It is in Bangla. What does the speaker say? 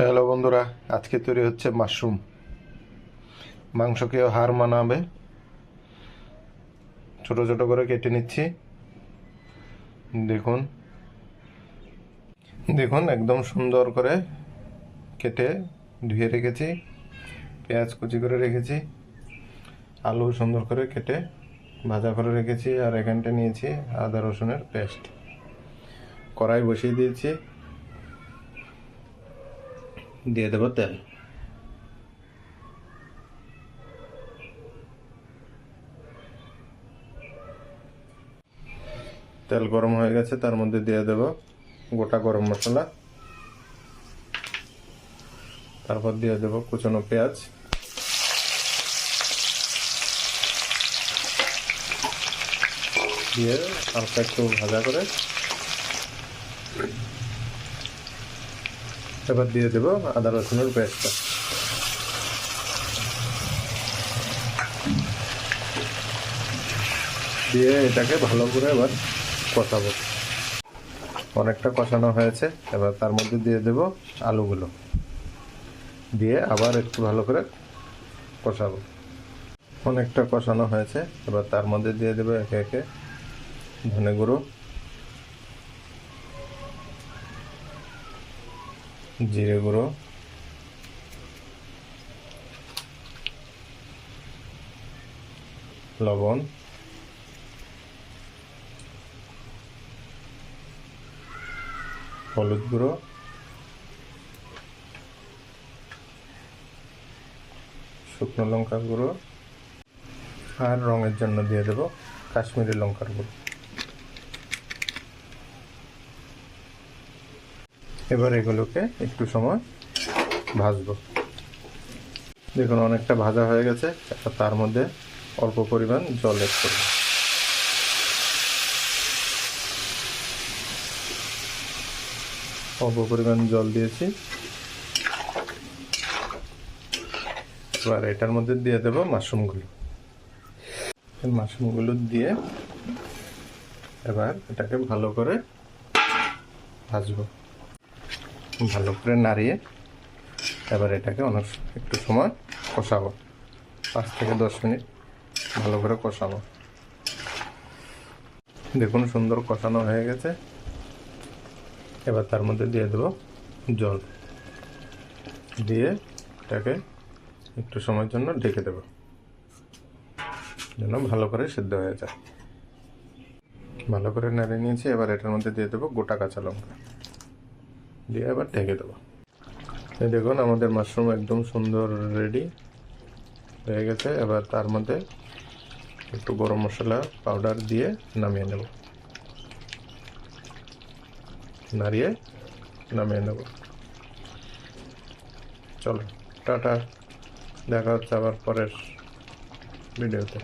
হ্যালো বন্ধুরা, আজকে তৈরি হচ্ছে মাশরুম। মাংসকেও হার মানাবে। ছোট ছোট করে কেটে নিচ্ছি। দেখুন। দেখুন, একদম সুন্দর করে কেটে ধুয়ে রেখেছি। পেঁয়াজ কুচি করে রেখেছি। আলু সুন্দর করে কেটে ভাজা করে রেখেছি। আর এখানটা নিয়েছি আদা রসুনের পেস্ট। কড়াই বসিয়ে দিয়েছি। দিয়ে দেবো তেল। তেল গরম হয়ে গেছে, তার মধ্যে দিয়ে দেব গোটা গরম মশলা। তারপর দিয়ে দেব কুচনো পেঁয়াজ। দিয়ে হালকা একটু ভাজা করে এবার দিয়ে দেবো আদা রসুনের পেস্টটা দিয়ে এটাকে ভালো করে এবার কষাবো। অনেকটা কষানো হয়েছে, এবার তার মধ্যে দিয়ে দেব আলুগুলো। দিয়ে আবার একটু ভালো করে কষাবো। অনেকটা কষানো হয়েছে, এবার তার মধ্যে দিয়ে দেবো একে একে ধনে গুঁড়ো। জিরে গুঁড়ো। লবণ। হলুদ গুঁড়ো। শুকনো লঙ্কা গুঁড়ো। আর রঙের জন্য দিয়ে দেব কাশ্মীরি লঙ্কার গুঁড়ো। এবার এগুলোকে একটু সময় ভাজবো। দেখুন, অনেকটা ভাজা হয়ে গেছে তার মধ্যে অল্প পরিমাণ জল এড করব। অল্প পরিমাণ জল দিয়েছি। এবার এটার মধ্যে দিয়ে দেব মাশরুমগুলো। মাশরুমগুলো দিয়ে এবার এটাকে ভালো করে ভাজবো। ভালো করে নাড়িয়ে এবার এটাকে অনেক একটু সময় কষাবো। পাঁচ থেকে দশ মিনিট ভালো করে কষাবো। দেখুন সুন্দর কষানো হয়ে গেছে। এবার তার মধ্যে দিয়ে দেবো জল। দিয়ে এটাকে একটু সময়ের জন্য ঢেকে দেবো। যেন ভালো করে সিদ্ধ হয়ে যায়। ভালো করে নেড়ে নিয়েছি। এবার এটার মধ্যে দিয়ে দেবো গোটা কাঁচা লঙ্কা। দিয়ে এবার ঢেকে দেবো। দেখুন, আমাদের মাশরুম একদম সুন্দর রেডি হয়ে গেছে। এবার তার মধ্যে একটু গরম মশলা পাউডার দিয়ে নামিয়ে নেব। নাড়িয়ে নামিয়ে নেব। চলো, টাটা। দেখা হচ্ছে আবার পরের ভিডিওতে